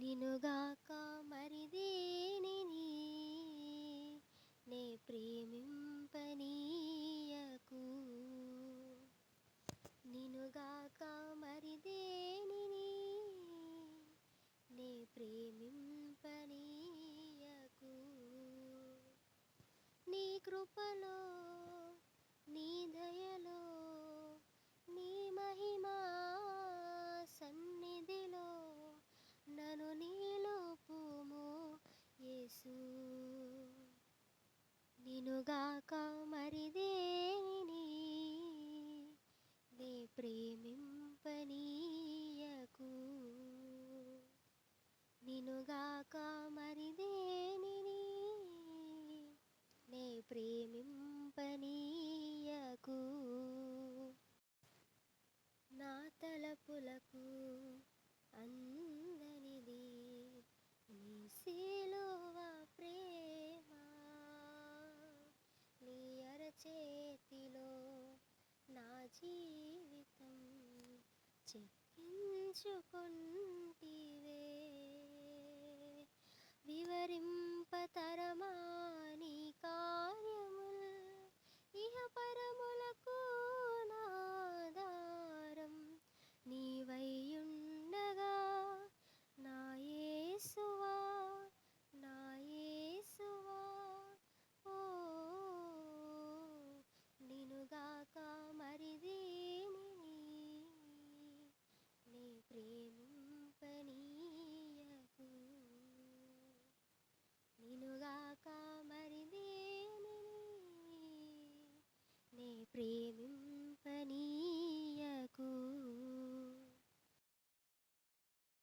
నినుగాక మరిది మనలకు అందనిది నీ సిలువ ప్రేమ. నీ అరచేతిలో నా జీవితం చెప్పించుకున్న പ്രേമിം